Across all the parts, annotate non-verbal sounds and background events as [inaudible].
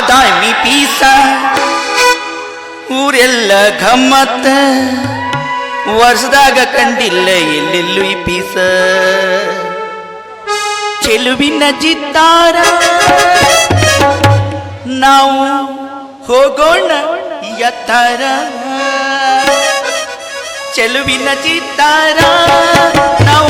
ಬಾದಾಮಿ piece. ಊರೆಲ್ಲ ಗಮ್ಮತ್ತ ವರ್ಷದಾಗ ಕಂಡಿಲ್ಲ ಎಲ್ಲೆಲ್ಲೂ ಈ ಪೀಸ. ಚೆಲುವಿನ ಜಿತ್ತಾರ ನಾವು ಹೋಗೋಣ ಎತ್ತರ. ಚೆಲುವಿನ ಚಿತ್ತಾರ. ನಾವು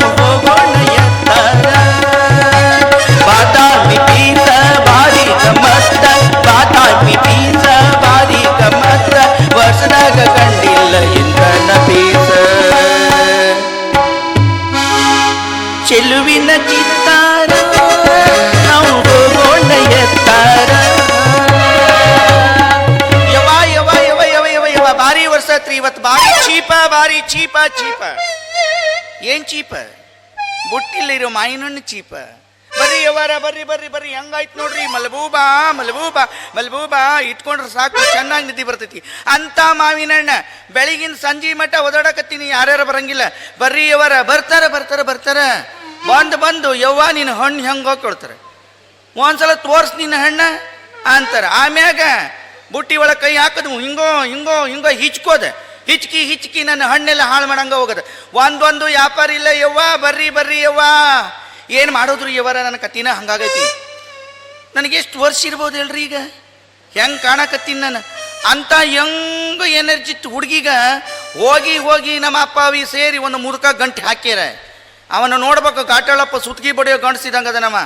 ಚೆಲುವಿನ ಚಿತ್ತಾರ ನಾವು ಹೋಗೋಣ ಎತ್ತಾರ ಯವ ಯವ ಯವ ಯವ ಯವ ಯವ ಭಾರಿ ವರ್ಷ ಇವತ್ತು ಭಾರಿ ಚೀಪ ಬಾರಿ ಚೀಪ ಚೀಪ. ಏನ್ ಚೀಪ? ಬುಟ್ಟಿಲ್ಲಿರೋ ಮಾಯಿನಣ್ಣು ಚೀಪ. ಬರ್ರಿ ಯವಾರ ಬರ್ರಿ ಬರ್ರಿ ಬರ್ರಿ, ಹೆಂಗಾಯ್ತು ನೋಡ್ರಿ, ಮಲಬೂಬಾ ಮಲಬೂಬಾ ಮಲಬೂಬಾ, ಇಟ್ಕೊಂಡ್ರೆ ಸಾಕು, ಚೆನ್ನಾಗಿ ನಿದ್ದೆ ಬರ್ತೈತಿ. ಅಂತ ಮಾವಿನಣ್ಣ ಬೆಳಗಿನ ಸಂಜೆ ಮಟ್ಟ ಓದಾಡಕತ್ತೀನಿ, ಯಾರ್ಯಾರು ಬರಂಗಿಲ್ಲ. ಬರ್ರಿ ಯವಾರ ಬರ್ತಾರ ಬರ್ತಾರ ಬರ್ತಾರ. ಬಂದು ಬಂದು ಯವ್ವ ನಿನ್ನ ಹಣ್ಣು ಹೆಂಗೆ ಕೇಳ್ತಾರೆ ಒಂದ್ಸಲ ತೋರ್ಸ್ ನಿನ್ನ ಹಣ್ಣ ಅಂತಾರೆ. ಆಮ್ಯಾಗ ಬುಟ್ಟಿ ಒಳಗೆ ಕೈ ಹಾಕದು, ಹಿಂಗೋ ಹಿಂಗೋ ಹಿಂಗೋ ಹಿಚ್ಕೋದೆ. ಹಿಚ್ಕಿ ಹಿಚ್ಕಿ ನನ್ನ ಹಣ್ಣೆಲ್ಲ ಹಾಳು ಮಾಡಂಗ ಹೋಗದ. ಒಂದೊಂದು ವ್ಯಾಪಾರ ಇಲ್ಲ, ಯವ್ವ, ಬರ್ರಿ ಬರ್ರಿ, ಯವ್ವ. ಏನು ಮಾಡೋದ್ರು ಯವರ ನನ್ನ ಕತ್ತಿನ ಹಂಗಾಗೈತಿ. ನನಗೆ ಎಷ್ಟು ವರ್ಷ ಇರ್ಬೋದು ಹೇಳ್ರಿ ಈಗ? ಹೆಂಗೆ ಕಾಣಕತ್ತೀನಿ ನಾನು? ಅಂತ ಯಂಗ್ ಎನರ್ಜಿತ್ ಹುಡುಗಿಗ. ಹೋಗಿ ಹೋಗಿ ನಮ್ಮ ಅಪ್ಪ ಅವಿ ಸೇರಿ ಒಂದು ಮುದುಕ ಗಂಟೆ ಹಾಕ್ಯಾರ. ಅವನ ನೋಡ್ಬೇಕು ಕಾಟಾಳಪ್ಪ ಸುತ್ಗಿ ಬಡಿಯೋ ಗಂಟಿಸಿದಂಗದ ನಮ್ಮ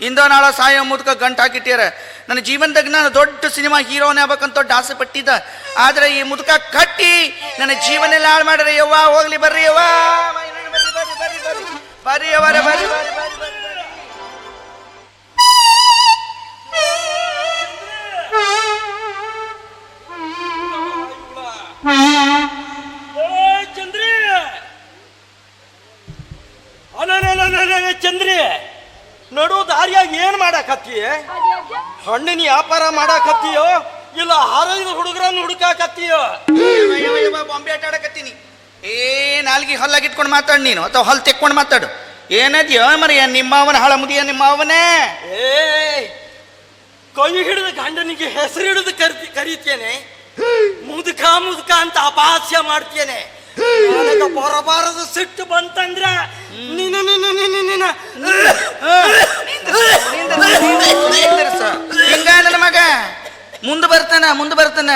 ಇಂದೋ ನಾಳ ಸಾಯೋ ಮುದುಕ ಗಂಟು ಹಾಕಿಟ್ಟಿಯಾರ ನನ್ನ ಜೀವನದಾಗ ನಾನು ದೊಡ್ಡ ಸಿನಿಮಾ ಹೀರೋನೇ ಆಗ್ಬೇಕಂತ ದೊಡ್ಡ ಆಸೆ ಪಟ್ಟಿದ್ದ. ಆದ್ರೆ ಈ ಮುದುಕ ಕಟ್ಟಿ ನನ್ನ ಜೀವನ ಹಾಳು ಮಾಡ್ರಿ ಯವ್ವ, ಹೋಗ್ಲಿ, ಬರ್ರಿ, ಯವ್ವ. ಬರ್ರಿ ಬರ್ರಿ ಬರ್ರಿ ಬರ್ರಿ ಬರ್ರಿ ಯವ್ವರ ಬರ್ರಿ ಬರ್ರಿ ಬರ್ರಿ ಬರ್ರಿ ಬರ್ರಿ ಏ ಚಂದ್ರಿ ಅನನನನನನ ಚಂದ್ರಿ ನಡು ದಾರಿಯಾಗಿ ಏನ್ ಮಾಡಾಕತ್ತಿ? ಹಣ್ಣಿನ ವ್ಯಾಪಾರ ಮಾಡಾಕತ್ತೀಯೋ? ಇಲ್ಲ ಆರೋಗ್ಯ ಹುಡುಗರನ್ನ ಹುಡುಕಾಕತ್ತೀಯೋ? ಬಾಂಬೆ ಆಟಾಡಕತ್ತೀನಿ ಏನ್ ಅಲ್ಲಿಗೆ ಆಟ ಆಡಕತ್ತೀನಿ. ಏ ನಾಲ್ಗಿ ಹಲ್ಲಾಗಿಟ್ಕೊಂಡು ಮಾತಾಡು ನೀನು ಅಥವಾ ಹಲ್ ತೆಕ್ಕೊಂಡು ಮಾತಾಡು. ಏನದ್ಯೋ ಮರಿಯ ನಿಮ್ಮವನ ಹಳ ಮುದಿಯ ನಿಮ್ಮವನೇ? ಏ ಕೈ ಹಿಡಿದ ಗಂಡನಿಗೆ ಹೆಸರು ಹಿಡಿದು ಕರಿತಿ ಕರೀತೇನೆ. ಮುದುಕ ಮುದುಕ ಅಂತ ಅಪಹಾಸ್ಯ ಮಾಡ್ತೇನೆ. ನನಗ ಬರಬಾರದ ಸಿಟ್ಟು ಬಂತಂದ್ರ ನಿನ್ನ ನಿನ್ನ ನಿನ್ನ ನಿನ್ನ ಹಿಂಗ ನನ್ನ ಮಗ. ಮುಂದೆ ಬರ್ತಾನ ಮುಂದೆ ಬರ್ತಾನ.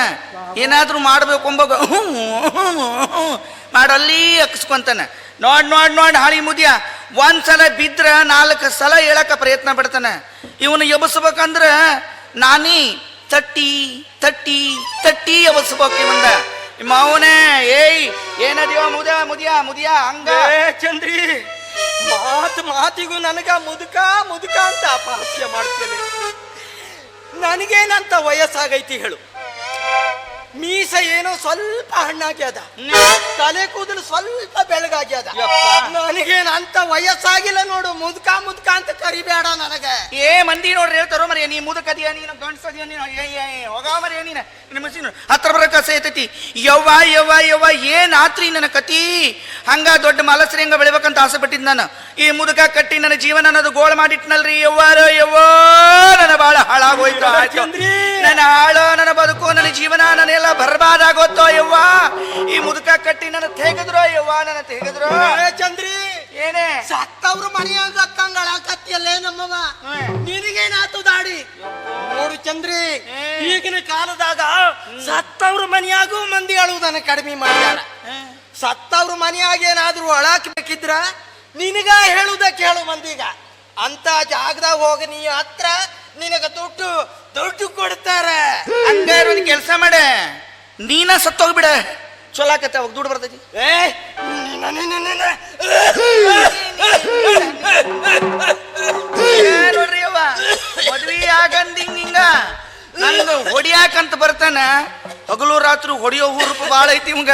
ಏನಾದ್ರೂ ಮಾಡ್ಬೇಕು ಎಂಬ ಮಾಡಲ್ಲಿ ಅಕ್ಸ್ಕೊಂತಾನ. ನೋಡ್ ನೋಡ್ ನೋಡ್ ಹಾಳಿ ಮುದಿಯ. ಒಂದ್ಸಲ ಬಿದ್ರ ನಾಲ್ಕು ಸಲ ಹೇಳಕ ಪ್ರಯತ್ನ ಪಡ್ತಾನ. ಇವನು ಎಬಸ್ಬೇಕಂದ್ರ ನಾನಿ ತಟ್ಟಿ ತಟ್ಟಿ ತಟ್ಟಿ ಎಬಸ್ಬೇಕು ಇವಂದ. ಮಾವನೇ, ಏಯ್ ಏನದಿವ ಮುದ, ಮುದಿಯ ಮುದಿಯ ಹಂಗ ಚಂದ್ರಿ, ಮಾತು ಮಾತಿಗೂ ನನಗ ಮುದುಕ ಮುದುಕ ಅಂತ ಅಪಹಾಸ್ಯ ಮಾಡ್ತೇನೆ. ನನಗೇನಂತ ವಯಸ್ಸಾಗೈತಿ ಹೇಳು. ಮೀಸ ಏನೋ ಸ್ವಲ್ಪ ಹಣ್ಣಾಗ್ಯದ ತಲೆ ಕೂದಲು ಸ್ವಲ್ಪ ಬೆಳಗಾಗ್ಯದ ನನಗೇನು ನನಗೇನ್ ಅಂತ ವಯಸ್ಸಾಗಿಲ್ಲ ನೋಡು ಮುದುಕ ಮುದುಕ ಅಂತ ಕರಿಬೇಡ ನನಗೆ. ಏ ಮಂದಿ ನೋಡ್ರಿ ಹೇಳ್ತಾರೋ ಮರಿ ನೀ ಮುದಕದಿಯ ನೀನು ಗಂಡಸದಿಯ ನೀನು ಹೋಗ ಮರಿ ನೀನ ನಿಮ್ಮ ಹತ್ರ ಬರೋ ಕಸ ಸೇತೈತಿ ಯವ್ವ ಯವ್ವ ಯವ್ವ ಏನ್ ಆತ್ರಿ ನನ್ನ ಕತಿ? ಹಂಗ ದೊಡ್ಡ ಮಲಸರಿ ಹಂಗ ಬೆಳಿಬೇಕಂತ ಆಸೆ ಪಟ್ಟಿದ್ ನಾನು. ಈ ಮುದುಕ ಕಟ್ಟಿ ನನ್ನ ಜೀವನ ಅನ್ನೋದು ಗೋಳ ಮಾಡಿಟ್ನಲ್ರಿ. ಯವ್ವಾರೋ ಯವ್ವೋ ನನ್ನ ಬಾಳ ಹಾಳಾಗೋಯ್ತು. ನನ್ನ ಹಾಳು ನನ್ನ ಬದುಕು ನನ್ನ ಜೀವನ ನನ್ನೆಲ್ಲ ಬರ್ಬಾದಾಗೋತ್ತೋ ಯವ್ವ? ಈ ಮುದುಕ ಕಟ್ಟಿ ನನ್ನ ತೆಗೆದ್ರು ಯವ್ವ ನನ್ನ ತೆಗೆದ್ರು? ಚಂದ್ರಿ ಏನೇ? ಸತ್ತವ್ರ ಮನೆಯಾಗ ಕತ್ತಿಯಲ್ಲೇ ನಮ್ಮವ ನಿನಗೇನಾತು ದಾಡಿ? ನೋಡು ಚಂದ್ರಿ ಈಗಿನ ಕಾಲದಾಗ ಸತ್ತವ್ರ ಮನೆಯಾಗೂ ಮಂದಿ ಅಳುವುದನ್ನ ಕಡಿಮೆ ಮಾಡ್ಯಾರ. ಸತ್ತವ್ರ ಮನೆಯಾಗ ಏನಾದ್ರೂ ಅಳಾಕ್ಬೇಕಿದ್ರ ನಿನಗ ಹೇಳುದ ಕೇಳು ಮಂದಿಗ. ಅಂತ ಜಾಗದಾಗ ಹೋಗಿ ನೀ ಹತ್ರ ನಿನಗ ದುಡ್ಡು ದುಡ್ಡು ಕೊಡ್ತಾರ. ಹಂಗಾರ ಒಂದು ಕೆಲಸ ಮಾಡ. ನೀನ ಸತ್ತೋಗ್ಬಿಡ. ಚಲೋ ಆಕತ್ತೆ ಅವಾಗ ದುಡ್ಡು ಬರ್ತೈತಿ. ಏ ನೋಡ್ರಿ ಅವ್ವ ಮದ್ವಿ ಆಗಂದಿಂಗ್ ಹಿಂಗ ನಂದು ಹೊಡಿಯಾಕಂತ ಬರ್ತಾನ. ಹಗಲು ರಾತ್ರಿ ಹೊಡಿಯೋ ಹುರುಪು ಭಾಳ ಐತಿ ಇವಂಗ.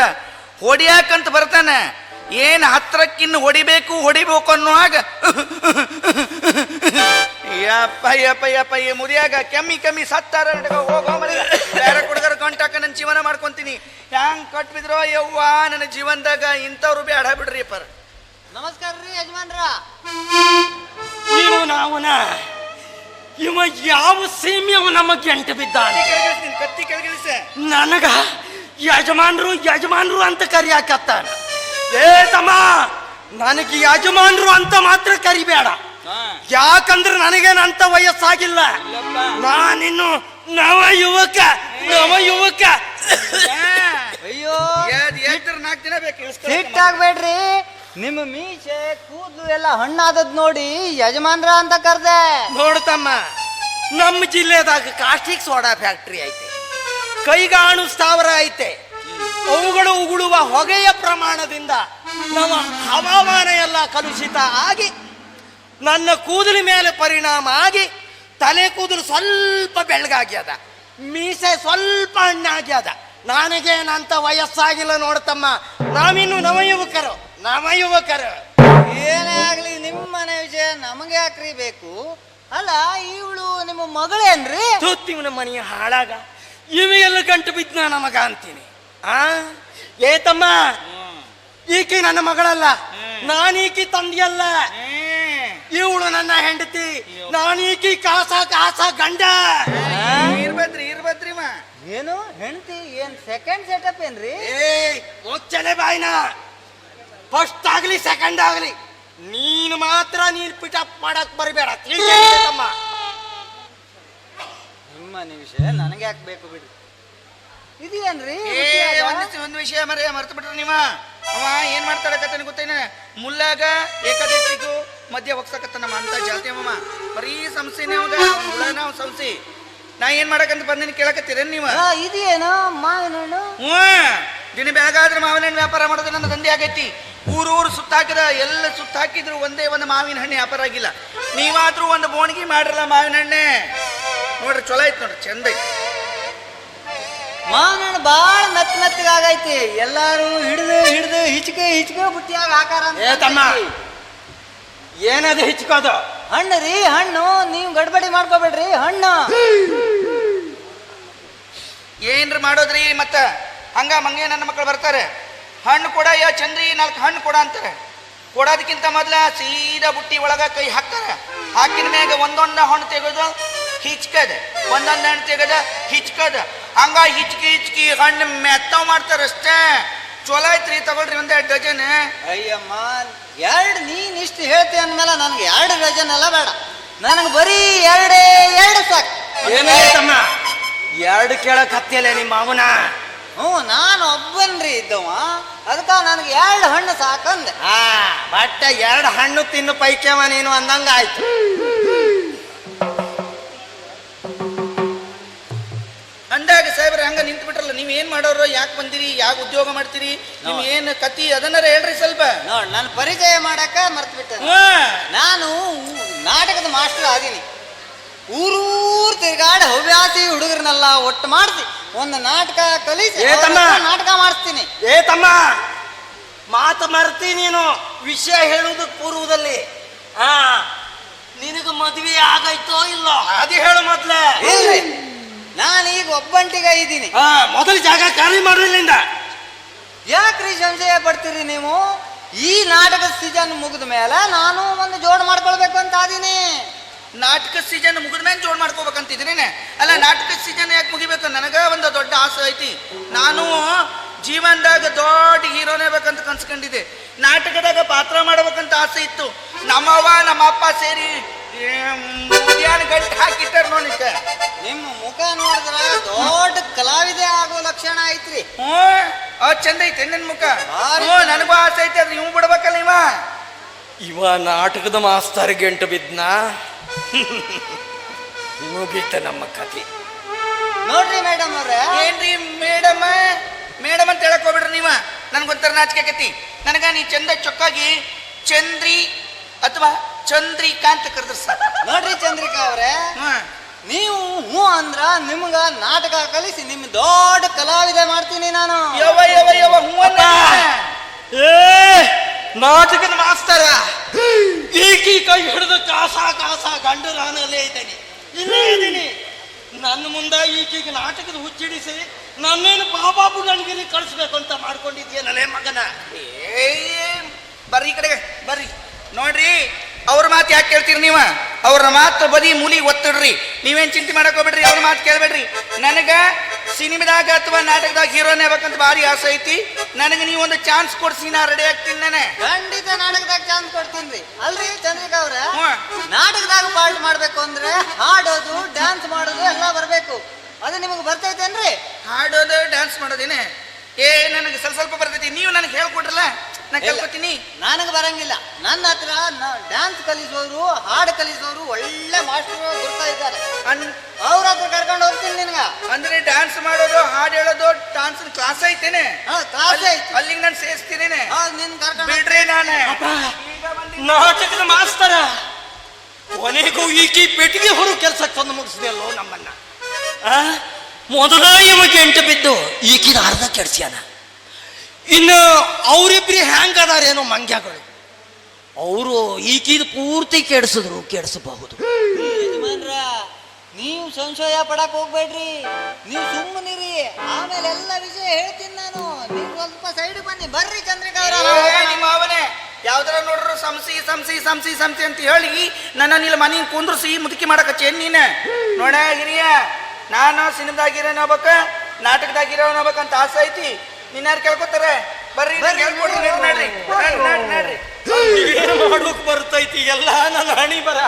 ಹೊಡಿಯಾಕಂತ ಬರ್ತಾನ. ಏನ್ ಹತ್ರಕ್ಕಿನ್ನು ಹೊಡಿಬೇಕು ಹೊಡಿಬೇಕು ಅನ್ನುವಾಗ ಯಪ್ಪ ಯಪ್ಪ ಯಪ್ಪ ಈ ಮುರಿಯಾಗ ಕೆಮ್ಮಿ ಕೆಮ್ಮಿ ಸತ್ತಾರ ಹೋಗೋ ಮನೆ ಬೇರೆ ಹುಡುಗರ ಗಂಟಾಕ ನನ್ನ ಜೀವನ ಮಾಡ್ಕೊಂತೀನಿ. ಹ್ಯಾಂಗ್ ಕಟ್ಬಿದ್ರೋ ಯವ್ವ ನನ್ನ ಜೀವನದಾಗ ಇಂಥವ್ರು ಬೇಡ ಬಿಡ್ರಿ ಪರ್ ನಮಸ್ಕಾರ ರೀ ಯಜಮಾನ್ರ. ನೀವು ನಾವುನ ಇವ ಯಾವ ಸೀಮೆಯವ ನಮಗೆ ಎಂಟು ಬಿದ್ದಾನೆ. ಕೆಳಗಿಳಿಸ್ತೀನಿ ಕತ್ತಿ ಕೆಳಗಿಳಿಸ ನನಗ ಯಜಮಾನ್ರು ಯಜಮಾನ್ರು ಅಂತ ಕರಿಯಾಕತ್ತಾನ. ಏ ತಮ್ಮ ನನಗೆ ಯಜಮಾನ್ರು ಅಂತ ಮಾತ್ರ ಕರಿಬೇಡ. ಯಾಕಂದ್ರೆ ನನಗೇನಂತ ವಯಸ್ಸಾಗಿಲ್ಲ. ನಾನಿನ್ನು ನವ ಯುವಕ ನವ ಯುವಕ. ಅಯ್ಯೋ. ನಾಲ್ಕು ದಿನ ಬೇಕು ಸಿಟ್ಟಾಗ್ಬೇಡ್ರಿ. ನಿಮ್ಮ ಮೀಸೆ ಕೂದಲು ಎಲ್ಲ ಹಣ್ಣಾದದ್ ನೋಡಿ ಯಜಮಾನ್ರ ಅಂತ ಕರ್ದೆ. ನೋಡ್ತಮ್ಮ ನಮ್ಮ ಜಿಲ್ಲೆದಾಗ ಕಾಸ್ಟಿಕ್ ಸೋಡಾ ಫ್ಯಾಕ್ಟ್ರಿ ಐತೆ. ಕೈಗಾಣು ಸ್ಥಾವರ ಐತೆ. ಅವುಗಳು ಉಗುಳುವ ಹೊಗೆಯ ಪ್ರಮಾಣದಿಂದ ನಮ್ಮ ಹವಾಮಾನ ಎಲ್ಲ ಕಲುಷಿತ ಆಗಿ ನನ್ನ ಕೂದಲ ಮೇಲೆ ಪರಿಣಾಮ ಆಗಿ ತಲೆ ಕೂದಲು ಸ್ವಲ್ಪ ಬೆಳಗಾಗ್ಯದ ಮೀಸೆ ಸ್ವಲ್ಪ ಹಣ್ಣಾಗ್ಯದ. ನನಗೇನಂತ ವಯಸ್ಸಾಗಿಲ್ಲ ನೋಡ್ತಮ್ಮ. ನಾವಿನ್ನು ನವಯುವಕರು ನವಯುವಕರು. ಏನೇ ಆಗ್ಲಿ ನಿಮ್ಮ ಮನೆ ವಿಷಯ ನಮಗೆ ಯಾಕ್ರಿ ಬೇಕು? ಅಲ್ಲ ಇವಳು ನಿಮ್ಮ ಮಗಳೇನ್ರಿ? ತೂತಿವನ ಮನೆಯ ಹಾಳಾಗ. ಇವೆಲ್ಲ ಗಂಟು ಬಿದ್ದ ನಮಗ ಅಂತೀನಿ. ಆ? ಏ ತಮ್ಮ ಈಕೆ ನನ್ನ ಮಗಳಲ್ಲ. ನಾನೀಕಿ ತಂದೆಯಲ್ಲ. ಇವಳು ನನ್ನ ಹೆಂಡತಿ. ನಾನೀಕಿ ಕಾಸ ಕಾಸ ಗಂಡ. ಇರ್ಬದ್ರಿ ಇರ್ಬದ್ರಿ ಮಾ ಏನು? ಹೆಂಡತಿ ಏನ್ ಸೆಕೆಂಡ್ ಸೆಟಪ್ ಏನ್ರಿ? ಏ ಮುಚ್ಚಲೆ ಬಾಯ್ನ. ಫಸ್ಟ್ ಆಗ್ಲಿ ಸೆಕೆಂಡ್ ಆಗ್ಲಿ. ನೀನು ಮಾತ್ರ ನೀನ್ ಪಿಟಪ್ ಮಾಡಕ್ ಬರಬೇಡ. ತಮ್ಮ. ನಿಮ್ಮ ನಿಮಿಷ ವಿಷಯ ನನಗೆ ಯಾಕೆ ಬೇಕು ಬಿಡ್ರಿ? ಇದೇನ್ರಿ? ಏ ಒಂದ್ ಒಂದ್ ವಿಷಯ ಮರೆ ಮರ್ತು ಬಿಟ್ರಿ ನೀವ. ಅವ ಏನ್ ಮಾಡ್ತಾಡಕತ್ತಾನ ಗೊತ್ತೇನ? ಮುಲ್ಲಾಗ ಏಕದೇಶಿಗೂ ಮಧ್ಯ ಹೋಗ್ಸಕತ್ತ ನಮ್ಮ ಅಂತ ಜಾತಿ ಅಮ್ಮ ಬರೀ ಸಂಸ್ಥೆನೇ ಅವಾಗ ನಾವು ಸಂಸ್ಥೆ ನಾ ಏನ್ ಮಾಡಕಂತ ಬಂದಿನಿ ಕೇಳಕತ್ತೀರೇನ್ ನೀವ? ಇದೇನು ಮಾವಿನ ಹಣ್ಣು ಹ್ಞೂ. ದಿನ ಬೆಳಗಾದ್ರೆ ಮಾವಿನ ಹಣ್ಣು ವ್ಯಾಪಾರ ಮಾಡೋದು ನನ್ನ ದಂಧೆ ಆಗೈತಿ. ಊರೂರು ಊರು ಸುತ್ತಾಕಿದ ಎಲ್ಲ ಸುತ್ತಾಕಿದ್ರು ಒಂದೇ ಒಂದು ಮಾವಿನ ಹಣ್ಣು ವ್ಯಾಪಾರ ಆಗಿಲ್ಲ. ನೀವಾದ್ರೂ ಒಂದು ಬೋಣಗಿ ಮಾಡ್ರಲ್ಲ ಮಾವಿನ ಹಣ್ಣೆ ನೋಡ್ರಿ ಚಲೋ ಐತ್ ನೋಡ್ರಿ ಚಂದ ಐತಿ. ಮಾವಿನ ಹಣ್ಣು ಬಾಳ ಮೆತ್ತ ಮೆತ್ತಗಾಗೈತಿ. ಎಲ್ಲಾರು ಹಿಡಿದು ಹಿಡಿದು ಹಿಚ್ಕೆ ಹಿಚ್ಕೆ ಬುಟ್ಟಿಯಾಗ ಆಕಾರ ತಮ್ಮ. ಏನದು ಹಿಚ್ಕೋದು ಹಣ್ಣು ರೀ, ಹಣ್ಣು. ನೀವು ಗಡ್ಬಡಿ ಮಾಡ್ಕೋಬೇಡ್ರಿ, ಹಣ್ಣು. ಏನ್ರಿ ಮಾಡೋದ್ರಿ ಮತ್ತ? ಹಂಗ ಮಂಗೆ ನನ್ನ ಮಕ್ಕಳು ಬರ್ತಾರೆ. ಹಣ್ಣು ಕೊಡ ಯಾ ಚಂದ್ರಿ, ನಾಲ್ಕು ಹಣ್ಣು ಕೊಡ ಅಂತಾರೆ. ಕೊಡೋದಕ್ಕಿಂತ ಮೊದ್ಲ ಸೀದಾ ಬುಟ್ಟಿ ಒಳಗ ಕೈ ಹಾಕ್ತಾರೆ. ಹಾಕಿನ ಮ್ಯಾಗ ಒಂದೊಂದು ಹಣ್ಣು ತೆಗೆದು ಹಿಚ್ಕದ. ಒಂದೊಂದು ಹಣ್ಣು ತೆಗೆದ ಹಿಚ್ಕದ. ಹಂಗ ಹಿಚ್ಕಿ ಹಿಚ್ಕಿ ಹಣ್ಣು ಮೆತ್ತವ್ ಮಾಡ್ತಾರ ಅಷ್ಟೇ ಚಲೋ ಐತ್ರಿ ತಗೊಳ್ರಿ ಎರಡು ಡಜನ್. ಅಯ್ಯಮ್ಮ ಎರಡು ನೀನ್ ಇಷ್ಟು ಹೇಳ್ತಿ ಅಂದ್ಮೇಲೆ ನನಗೆ ಎರಡು ಡಜನ್ ಎಲ್ಲ ಬೇಡ. ನನಗೆ ಬರೀ ಎರಡೇ ಎರಡು ಸಾಕು. ಎರಡು ಕೇಳಕ್ ಹತ್ತಿಯಲ್ಲ ನಿಮ್ಮ ಮಾವನ? ಹ್ಞೂ ನಾನು ಒಬ್ಬನ್ರಿ ಇದ್ದವ. ಅದಕ್ಕ ನನಗೆ ಎರಡು ಹಣ್ಣು ಸಾಕಂದೆ. ಹಾ ಬಟ್ಟೆ ಎರಡು ಹಣ್ಣು ತಿನ್ನು ಪೈಕ್ಯವ ನೀನು ಅಂದಂಗ ಆಯ್ತು ಸಾಹೇಬ್ರೆ ಹಂಗ ನಿಂತು ಬಿಟ್ರಲ್ಲ ನೀವ್ ಏನ್ ಮಾಡೋರು ಯಾಕೆ ಬಂದಿರಿ ಯಾವ ಉದ್ಯೋಗ ಮಾಡ್ತೀರಿ ನಿಮ್ ಏನ್ ಕತಿ ಅದನ್ನಾರ ಹೇಳ್ರಿ ಸ್ವಲ್ಪ. ನೋಡ್ ನಾನು ಪರಿಚಯ ಮಾಡಕ ಮರ್ತು ಬಿಟ್ಟೆ ನಾನು ನಾಟಕದ ಮಾಸ್ಟರ್ ಆದೀನಿ. ಊರೂರ್ ತಿರ್ಗಾಡ ಹವ್ಯಾಸಿ ಹುಡುಗರನ್ನೆಲ್ಲ ಒಟ್ಟು ಮಾಡ್ತಿ ಒಂದು ನಾಟಕ ಕಲಿಸಿ ಏ ತಮ್ಮ. ನಾಟಕ ಮಾಡಿಸ್ತೀನಿ. ಏ ತಮ್ಮ. ಮಾತು ಮರ್ತಿ ನೀನು ವಿಷಯ ಹೇಳುವುದು ಪೂರ್ವದಲ್ಲಿ. ಆ ನಿನಗ ಮದ್ವೆ ಆಗೈತೋ ಇಲ್ಲೋ? ಅದು ಹೇಳು ಮೊದ್ಲೇ. ಇಲ್ರಿ ನಾನೀಗ ಒಬ್ಬಂಟಿಗ ಇದ್ದೀನಿ. ಆ ಮೊದಲು ಜಾಗ ಖಾಲಿ ಮಾಡೋದ್ರಿಂದ ಯಾಕ್ರಿ ಸಂಶಯ ಪಡ್ತೀರಿ ನೀವು? ಈ ನಾಟಕದ ಸೀಸನ್ ಮುಗಿದ ಮೇಲೆ ನಾನು ಒಂದು ಜೋಡ್ ಮಾಡ್ಕೊಳ್ಬೇಕು ಅಂತ ಆದೀನಿ. ನಾಟಕ ಸೀಸನ್ ಮುಗಿದ ಮೇಲೆ ಜೋಡ್ ಮಾಡ್ಕೋಬೇಕಂತಿದ್ರೇನೆ ಅಲ್ಲ ನಾಟಕ ಸೀಸನ್ ಯಾಕೆ ಮುಗಿಬೇಕು? ನನಗ ಒಂದು ದೊಡ್ಡ ಆಸೆ ಐತಿ. ನಾನು ಜೀವನದಾಗ ದೊಡ್ಡ ಹೀರೋನೇ ಬೇಕಂತ ಕನ್ಸ್ಕೊಂಡಿದ್ದೆ. ನಾಟಕದಾಗ ಪಾತ್ರ ಮಾಡ್ಬೇಕಂತ ಆಸೆ ಇತ್ತು. ನಮ್ಮವ್ವ ನಮ್ಮ ಅಪ್ಪ ಸೇರಿ ಗಂಟೆ ಗಂಟು ಹಾಕಿಟ್ಟಾರ ನೋಡಿಕ ನಿಮ್ಮ ಮುಖ ನೋಡಿದ್ರ ದೊಡ್ಡ ಕಲಾವಿದೆ ಆಗೋ ಲಕ್ಷಣ ಐತ್ರಿ. ಹ್ಞೂ ಅವ್ ಚಂದ ಐತೆ ನಿನ್ ಮುಖ. ಭಾರಿ ಹ್ಞೂ ನನಗೂ ಆಸೆ ಐತೆ ಅದ್ರ ಇವ್ ಬಿಡ್ಬೇಕಲ್ಲ ಇವ. ಇವ ನಾಟಕದ ಮಾಸ್ತರ್ ಗಂಟು ಬಿದ್ನ. [laughs] ಮುಗೀತ ನಮ್ಮ ಕತೆ ನೋಡ್ರಿ ಮೇಡಮ್ ಅವ್ರೆ. ಏನ್ರಿ ಮೇಡಮ್? ಮೇಡಮ್ ಅಂತ ಹೇಳಕ್ ಹೋಗ್ಬಿಡ್ರಿ ನೀವ. ನನ್ಗೊಂಥರ ನಾಚಿಕೆ ಆಕತಿ. ನನಗ ನೀ ಚಂದ ಚೊಕ್ಕಾಗಿ ಚಂದ್ರಿ ಅಥವಾ ಚಂದ್ರಿಕಾಂತ್ ಕರೆದ್ರ ಸರ್ ನೋಡ್ರಿ ಚಂದ್ರಿಕಾ ಅವ್ರೆ. ಹ್ಮ್. ನೀವು ಹ್ಞೂ ಅಂದ್ರ ನಿಮ್ಗ ನಾಟಕ ಕಲಿಸಿ ನಿಮ್ ದೊಡ್ಡ ಕಲಾವಿದ ಮಾಡ್ತೀನಿ ನಾನು. ಯವ ಯವ ಯವ ಹೂವನ್ನ ಏ ನಾಟಕದ ಮಾಸ್ತರ! ಈಕಿ ಕೈ ಹಿಡಿದು ಕಾಸ ಕಾಸ ಗಂಡು ನಾನಲ್ಲೇ ಇದ್ದೇನೆ. ಇಲ್ಲೇ ಇದ್ದೀನಿ. ನನ್ನ ಮುಂದೆ ಈಕಿಗೆ ನಾಟಕದ ಹುಚ್ಚಿಡಿಸಿ ನನ್ನೇನು ಬಾಬಾಬು ಗಂಗಿರಿ ಕಳಿಸ್ಬೇಕು ಅಂತ ಮಾಡ್ಕೊಂಡಿದ್ಯೇನಲ್ಲೇ ಮಗನ? ಏ ಬರ್ರಿ ಈ ಕಡೆಗೆ ಬರ್ರಿ. ನೋಡ್ರಿ ಅವ್ರ ಮಾತು ಯಾಕೆ ಕೇಳ್ತೀರಿ ನೀವ? ಅವ್ರ ಮಾತು ಬದಿ ಮೂಲಿ ಒತ್ತಿಡ್ರಿ. ನೀವೇನ್ ಚಿಂತೆ ಮಾಡಕ್ ಹೋಗ್ಬೇಡ್ರಿ ಅವ್ರ ಮಾತು ಕೇಳ್ಬೇಡ್ರಿ. ನನಗ ಸಿನಿಮಾದಾಗ ಅಥವಾ ನಾಟಕದಾಗ ಹೀರೋನೇ ಆಗ್ಬೇಕಂತ ಭಾರಿ ಆಸೆ ಐತಿ. ನನಗೆ ನೀವು ಒಂದು ಚಾನ್ಸ್ ಕೊಡ್ಸಿ ನಾ ರೆಡಿ ಆಗ್ತೀನಿ ನಾನೇ. ಖಂಡಿತ ನಾಟಕದಾಗ ಚಾನ್ಸ್ ಕೊಡ್ತೀನಿ. ಅಲ್ರಿ ಚಂದ್ರಿಕಾ ಅವ್ರ. ನಾಟಕದಾಗ ಪಾರ್ಟ್ ಮಾಡ್ಬೇಕು ಅಂದ್ರೆ ಹಾಡೋದು ಡ್ಯಾನ್ಸ್ ಮಾಡೋದು ಎಲ್ಲ ಬರ್ಬೇಕು. ಅದು ನಿಮಗೆ ಬರ್ತೈತೇನ್ರಿ? ಹಾಡೋದು ಡ್ಯಾನ್ಸ್ ಮಾಡೋದೇನೆ? ಏ ನನಗೆ ಸ್ವಲ್ಪ ಸ್ವಲ್ಪ ಬರ್ತೈತಿ. ನೀವು ನನಗೆ ಹೇಳ್ಕೊಡ್ರಲ್ಲ? ನಾ ಕಲ್ಕೊತೀನಿ ನನಗೆ ಬರಂಗಿಲ್ಲ. ನನ್ನ ಹತ್ರ ಡ್ಯಾನ್ಸ್ ಕಲಿಸೋರು ಹಾಡು ಕಲಿಸೋರು ಒಳ್ಳೆ ಮಾಸ್ಟರ್ ಬರ್ತಾ ಇದ್ದಾರೆ. ಅವ್ರ ಹತ್ರ ಕರ್ಕೊಂಡು ಹೋಗ್ತೀನಿ ನಿನ್ಗ. ಅಂದ್ರೆ ಡ್ಯಾನ್ಸ್ ಮಾಡೋದು ಹಾಡು ಹೇಳೋದು ಡ್ಯಾನ್ಸ್ ಕ್ಲಾಸ್ ಐತೇನೆ? ಹಾ ಕ್ಲಾಸ್ ಐತಿ. ಅಲ್ಲಿಗೆ ನಾನು ಸೇರಿಸ್ತೀನೇನೆ? ಹೌದ್ ನಿನ್ ಕರ್ಕೊಂಡು ಬಿಡ್ರಿ ನಾನು. ನಾಟಕದ ಮಾಸ್ತರ. ಕೊನೆಗೂ ಈಕಿ ಪೆಟ್ಟಿಗೆ ಹೊರ ಕೆಲ್ಸಕ್ಕೆ ತಂದು ಮುಗಿಸಿದೆಯಲ್ಲೋ ನಮ್ಮನ್ನ. ಆ? ಮೊದಲ ಇವ ಎಂಟು ಬಿದ್ದು ಈಕಿನ ಅರ್ಧ ಕೆಡ್ಸ್ಯಾನ. ಇನ್ನು ಅವರಿಬ್ರಿ ಹ್ಯಾಂಗ್ ಅದಾರೇನೋ ಮಂಗ್ಯಗಳು. ಅವರು ಈಕಿದ ಪೂರ್ತಿ ಕೆಡಿಸಿದ್ರು ಕೆಡಿಸಬಹುದು. ಯಜಮಾನ್ರ ನೀವು ಸಂಶಯ ಪಡಕ್ ಹೋಗ್ಬೇಡ್ರಿ. ನೀವು ಸುಮ್ಮನಿರಿ. ಆಮೇಲೆ ಎಲ್ಲ ವಿಷಯ ಹೇಳ್ತೀನಿ ನಾನು. ನೀವು ಸ್ವಲ್ಪ ಸೈಡ್ ಬನ್ನಿ. ಬರ್ರಿ ಚಂದ್ರಿಕಾ ನಿಮ್ಮ ಅವನೇ ಯಾವ್ದಾರ ನೋಡ್ರು ಸಂಸಿ ಸಂಸಿ ಸಂಸಿ ಸಂಸಿ ಅಂತ ಹೇಳಿ ನನ್ನ ನಿಲ್ ಮನೆ ಕುಂದ್ರಿಸಿ ಮುದುಕಿ ಮಾಡಕಚ್ಚೇನ್ ನೀನೆ? ನೋಡ ಹಿರಿಯ ನಾನು ಸಿನಿಮಾದಾಗಿರೋನಬೇಕ ನಾಟಕದಾಗಿರೋನಬೇಕಂತ ಆಸೆ ಐತಿ. ನಿನ್ಯಾರು ಕೇಳ್ಕೊತಾರೆ. ಬರ್ರಿ ಹೇಳ್ಕೊಡ್ರಿ ನೋಡ್ರಿ ನೋಡ್ರಿ ಏನು ಮಾಡೋಕ್ ಬರ್ತೈತಿ? ಎಲ್ಲ ನನ್ನ ಹಣಿ ಬರ.